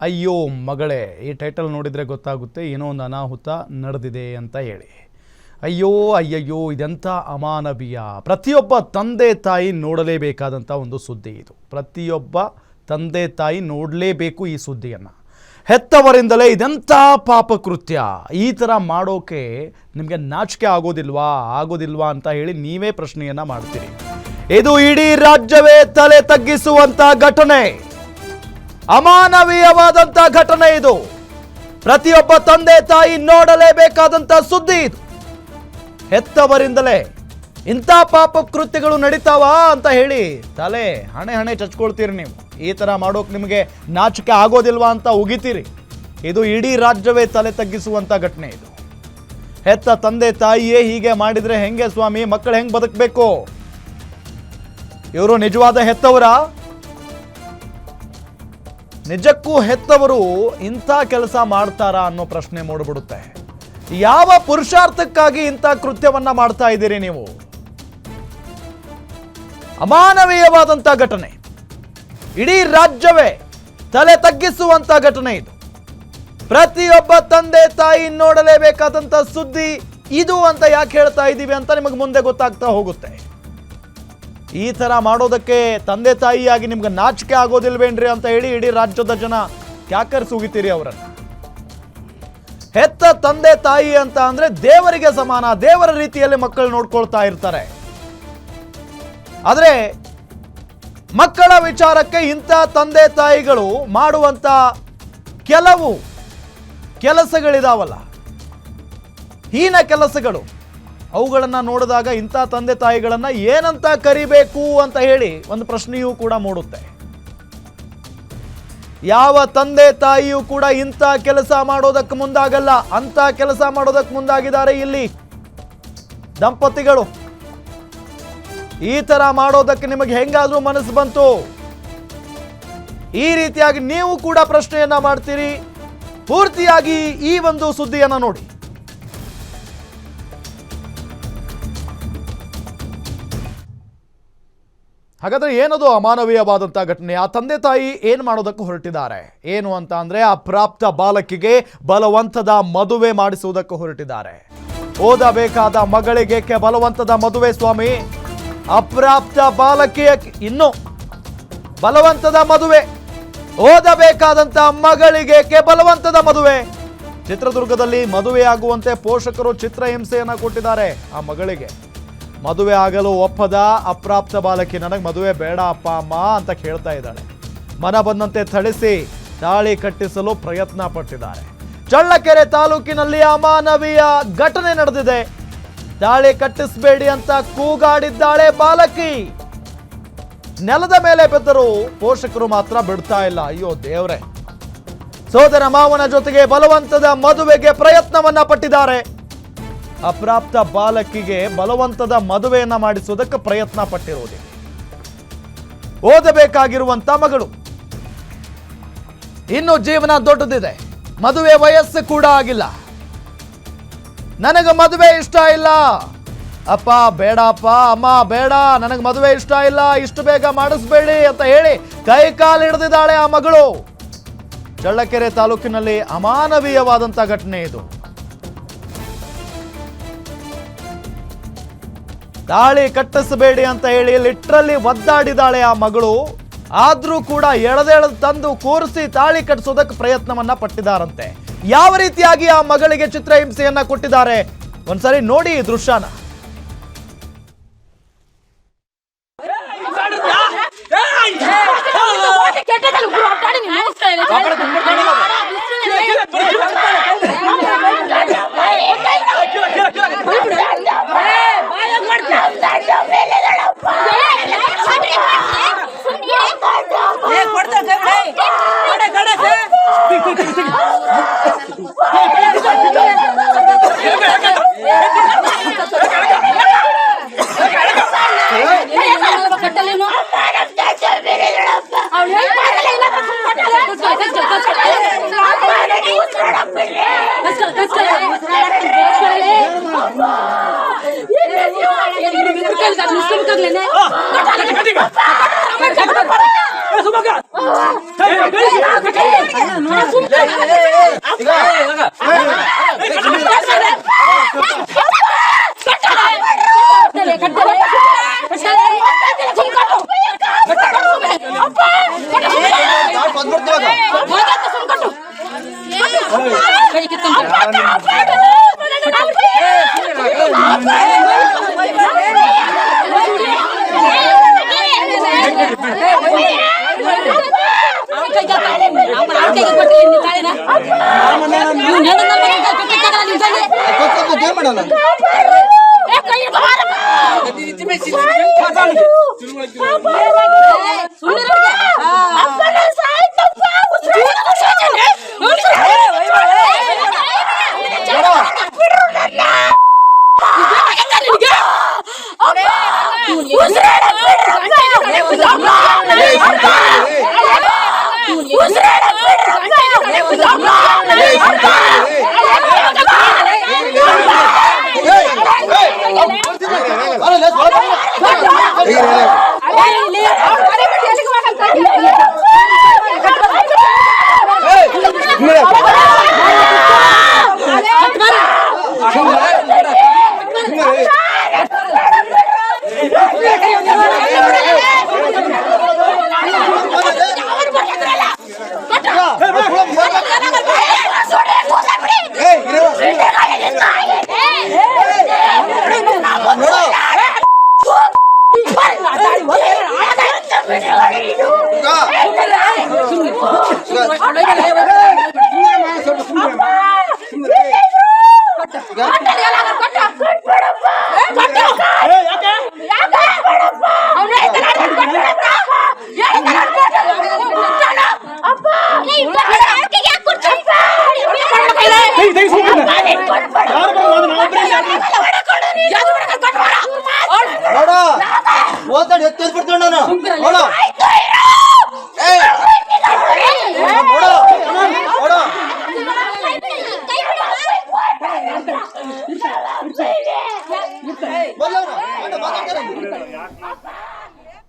ಅಯ್ಯೋ ಮಗಳೇ, ಈ ಟೈಟಲ್ ನೋಡಿದರೆ ಗೊತ್ತಾಗುತ್ತೆ, ಏನೋ ಒಂದು ಅನಾಹುತ ನಡೆದಿದೆ ಅಂತ ಹೇಳಿ. ಅಯ್ಯೋ, ಅಯ್ಯಯ್ಯೋ, ಇದೆಂಥ ಅಮಾನವೀಯ. ಪ್ರತಿಯೊಬ್ಬ ತಂದೆ ತಾಯಿ ನೋಡಲೇಬೇಕಾದಂಥ ಒಂದು ಸುದ್ದಿ ಇದು. ಪ್ರತಿಯೊಬ್ಬ ತಂದೆ ತಾಯಿ ನೋಡಲೇಬೇಕು ಈ ಸುದ್ದಿಯನ್ನು. ಹೆತ್ತವರಿಂದಲೇ ಇದೆಂಥ ಪಾಪಕೃತ್ಯ. ಈ ಥರ ಮಾಡೋಕೆ ನಿಮಗೆ ನಾಚಿಕೆ ಆಗೋದಿಲ್ವಾ? ಆಗೋದಿಲ್ವಾ ಅಂತ ಹೇಳಿ ನೀವೇ ಪ್ರಶ್ನೆಯನ್ನು ಮಾಡ್ತೀರಿ. ಇದು ಇಡೀ ರಾಜ್ಯವೇ ತಲೆ ತಗ್ಗಿಸುವಂಥ ಘಟನೆ. ಅಮಾನವೀಯವಾದಂಥ ಘಟನೆ ಇದು. ಪ್ರತಿಯೊಬ್ಬ ತಂದೆ ತಾಯಿ ನೋಡಲೇಬೇಕಾದಂಥ ಸುದ್ದಿ ಇದು. ಹೆತ್ತವರಿಂದಲೇ ಇಂಥ ಪಾಪ ಕೃತ್ಯಗಳು ನಡೀತಾವ ಅಂತ ಹೇಳಿ ತಲೆ ಹಣೆ ಹಣೆ ಚಚ್ಕೊಳ್ತೀರಿ ನೀವು. ಈ ಥರ ಮಾಡೋಕೆ ನಿಮಗೆ ನಾಚಿಕೆ ಆಗೋದಿಲ್ವಾ ಅಂತ ಉಗಿತೀರಿ. ಇದು ಇಡೀ ರಾಜ್ಯವೇ ತಲೆ ತಗ್ಗಿಸುವಂಥ ಘಟನೆ ಇದು. ಹೆತ್ತ ತಂದೆ ತಾಯಿಯೇ ಹೀಗೆ ಮಾಡಿದ್ರೆ ಹೆಂಗೆ ಸ್ವಾಮಿ? ಮಕ್ಕಳು ಹೆಂಗೆ ಬದುಕಬೇಕು? ಇವರು ನಿಜವಾದ ಹೆತ್ತವರ? ನಿಜಕ್ಕೂ ಹೆತ್ತವರು ಇಂಥ ಕೆಲಸ ಮಾಡ್ತಾರಾ ಅನ್ನೋ ಪ್ರಶ್ನೆ ಮೂಡಿಬಿಡುತ್ತೆ. ಯಾವ ಪುರುಷಾರ್ಥಕ್ಕಾಗಿ ಇಂಥ ಕೃತ್ಯವನ್ನ ಮಾಡ್ತಾ ಇದ್ದೀರಿ ನೀವು? ಅಮಾನವೀಯವಾದಂಥ ಘಟನೆ. ಇಡೀ ರಾಜ್ಯವೇ ತಲೆ ತಗ್ಗಿಸುವಂತ ಘಟನೆ ಇದು. ಪ್ರತಿಯೊಬ್ಬ ತಂದೆ ತಾಯಿ ನೋಡಲೇಬೇಕಾದಂಥ ಸುದ್ದಿ ಇದು ಅಂತ ಯಾಕೆ ಹೇಳ್ತಾ ಇದ್ದೀವಿ ಅಂತ ನಿಮಗೆ ಮುಂದೆ ಗೊತ್ತಾಗ್ತಾ ಹೋಗುತ್ತೆ. ಈ ಥರ ಮಾಡೋದಕ್ಕೆ ತಂದೆ ತಾಯಿಯಾಗಿ ನಿಮ್ಗೆ ನಾಚಿಕೆ ಆಗೋದಿಲ್ವೇನ್ರಿ ಅಂತ ಹೇಳಿ ಇಡೀ ರಾಜ್ಯದ ಜನ ಕ್ಯಾಕರ್ ಸುಗಿತೀರಿ ಅವರನ್ನು. ಹೆತ್ತ ತಂದೆ ತಾಯಿ ಅಂತ ಅಂದ್ರೆ ದೇವರಿಗೆ ಸಮಾನ, ದೇವರ ರೀತಿಯಲ್ಲಿ ಮಕ್ಕಳು ನೋಡ್ಕೊಳ್ತಾ ಇರ್ತಾರೆ. ಆದರೆ ಮಕ್ಕಳ ವಿಚಾರಕ್ಕೆ ಇಂಥ ತಂದೆ ತಾಯಿಗಳು ಮಾಡುವಂತ ಕೆಲವು ಕೆಲಸಗಳಿದಾವಲ್ಲ. ಹೀನ ಕೆಲಸಗಳು. ಅವುಗಳನ್ನು ನೋಡಿದಾಗ ಇಂಥ ತಂದೆ ತಾಯಿಗಳನ್ನು ಏನಂತ ಕರಿಬೇಕು ಅಂತ ಹೇಳಿ ಒಂದು ಪ್ರಶ್ನೆಯೂ ಕೂಡ ಮೂಡುತ್ತೆ. ಯಾವ ತಂದೆ ತಾಯಿಯೂ ಕೂಡ ಇಂಥ ಕೆಲಸ ಮಾಡೋದಕ್ಕೆ ಮುಂದಾಗಲ್ಲ ಅಂತ ಕೆಲಸ ಮಾಡೋದಕ್ಕೆ ಮುಂದಾಗಿದ್ದಾರೆ ಇಲ್ಲಿ. ದಂಪತಿಗಳು, ಈ ತರ ಮಾಡೋದಕ್ಕೆ ನಿಮಗೆ ಹೆಂಗಾದ್ರೂ ಮನಸ್ಸು ಬಂತು? ಈ ರೀತಿಯಾಗಿ ನೀವು ಕೂಡ ಪ್ರಶ್ನೆಯನ್ನ ಮಾಡ್ತೀರಿ. ಪೂರ್ತಿಯಾಗಿ ಈ ಒಂದು ಸುದ್ದಿಯನ್ನ ನೋಡಿ. ಹಾಗಾದ್ರೆ ಏನದು ಅಮಾನವೀಯವಾದಂಥ ಘಟನೆ? ಆ ತಂದೆ ತಾಯಿ ಏನು ಮಾಡೋದಕ್ಕೆ ಹೊರಟಿದ್ದಾರೆ. ಏನು ಅಂತ ಅಂದರೆ ಆ ಪ್ರಾಪ್ತ ಬಾಲಕಿಗೆ ಬಲವಂತದ ಮದುವೆ ಮಾಡಿಸುವುದಕ್ಕೆ ಹೊರಟಿದ್ದಾರೆ. ಓದಬೇಕಾದ ಮಗಳಿಗೆ ಕೆ ಬಲವಂತದ ಮದುವೆ ಸ್ವಾಮಿ. ಅಪ್ರಾಪ್ತ ಬಾಲಕಿಯ ಇನ್ನು ಬಲವಂತದ ಮದುವೆ. ಓದಬೇಕಾದಂತ ಮಗಳಿಗೆ ಕೆ ಬಲವಂತದ ಮದುವೆ. ಚಿತ್ರದುರ್ಗದಲ್ಲಿ ಮದುವೆಯಾಗುವಂತೆ ಪೋಷಕರು ಚಿತ್ರಹಿಂಸೆಯನ್ನು ಕೊಟ್ಟಿದ್ದಾರೆ ಆ ಮಗಳಿಗೆ. ಮದುವೆ ಆಗಲು ಒಪ್ಪದ ಅಪ್ರಾಪ್ತ ಬಾಲಕಿ ನನಗೆ ಮದುವೆ ಬೇಡ ಅಪ್ಪ, ಅಮ್ಮ ಅಂತ ಕೇಳ್ತಾ ಇದ್ದಾಳೆ. ಮನ ಬಂದಂತೆ ಥಳಿಸಿ ದಾಳಿ ಕಟ್ಟಿಸಲು ಪ್ರಯತ್ನ ಪಟ್ಟಿದ್ದಾರೆ. ಚಳ್ಳಕೆರೆ ತಾಲೂಕಿನಲ್ಲಿ ಅಮಾನವೀಯ ಘಟನೆ ನಡೆದಿದೆ. ದಾಳಿ ಕಟ್ಟಿಸಬೇಡಿ ಅಂತ ಕೂಗಾಡಿದ್ದಾಳೆ ಬಾಲಕಿ. ನೆಲದ ಮೇಲೆ ಬಿದ್ದರೂ ಪೋಷಕರು ಮಾತ್ರ ಬಿಡ್ತಾ ಇಲ್ಲ. ಅಯ್ಯೋ ದೇವ್ರೆ. ಸೋದರ ಮಾವನ ಜೊತೆಗೆ ಬಲವಂತದ ಮದುವೆಗೆ ಪ್ರಯತ್ನವನ್ನ ಪಟ್ಟಿದ್ದಾರೆ. ಅಪ್ರಾಪ್ತ ಬಾಲಕಿಗೆ ಬಲವಂತದ ಮದುವೆಯನ್ನ ಮಾಡಿಸುವುದಕ್ಕೆ ಪ್ರಯತ್ನ ಪಟ್ಟಿರುವುದಿಲ್ಲ ಓದಬೇಕಾಗಿರುವಂತ ಮಗಳು. ಇನ್ನು ಜೀವನ ದೊಡ್ಡದಿದೆ. ಮದುವೆ ವಯಸ್ಸು ಕೂಡ ಆಗಿಲ್ಲ. ನನಗೆ ಮದುವೆ ಇಷ್ಟ ಇಲ್ಲ. ಅಪ್ಪ ಬೇಡ ಅಪ್ಪ ಅಮ್ಮ, ಬೇಡ, ನನಗೆ ಮದುವೆ ಇಷ್ಟ ಇಲ್ಲ, ಇಷ್ಟು ಬೇಗ ಮಾಡಿಸ್ಬೇಡಿ ಅಂತ ಹೇಳಿ ಕೈ ಕಾಲು ಹಿಡಿದಿದ್ದಾಳೆ ಆ ಮಗಳು. ಚಳ್ಳಕೆರೆ ತಾಲೂಕಿನಲ್ಲಿ ಅಮಾನವೀಯವಾದಂಥ ಘಟನೆ ಇದು. ತಾಳಿ ಕಟ್ಟಿಸಬೇಡಿ ಅಂತ ಹೇಳಿ ಲಿಟ್ರಲ್ಲಿ ಒದ್ದಾಡಿದಾಳೆ ಆ ಮಗಳು. ಆದ್ರೂ ಕೂಡ ಎಳೆದೆಳೆದು ತಂದು ಕೂರಿಸಿ ತಾಳಿ ಕಟ್ಟಿಸೋದಕ್ಕೆ ಪ್ರಯತ್ನವನ್ನ ಪಟ್ಟಿದಾರಂತೆ. ಯಾವ ರೀತಿಯಾಗಿ ಆ ಮಗಳಿಗೆ ಚಿತ್ರಹಿಂಸೆಯನ್ನ ಕೊಟ್ಟಿದ್ದಾರೆ? ಒಂದ್ಸರಿ ನೋಡಿ ಈ ದೃಶ್ಯನ. కట్టేలు కాదు ముస్లిం కట్టలేనే కిత్తం ಕೈಗೆ ಕೊಟ್ಟಿದ್ದೀನಿ ನೀವು ತಾಳಿನ ನೀವು ನನ್ನ ಮೇಲೆ ಕಟ್ಟಿದ್ದಾಗ ನಾನು ನಿಜವೇ ಕೈ ಬಾರಪ್ಪ ಓದಾಡಿ ಎತ್ತೇಳ್ಬಿಟ್ಟು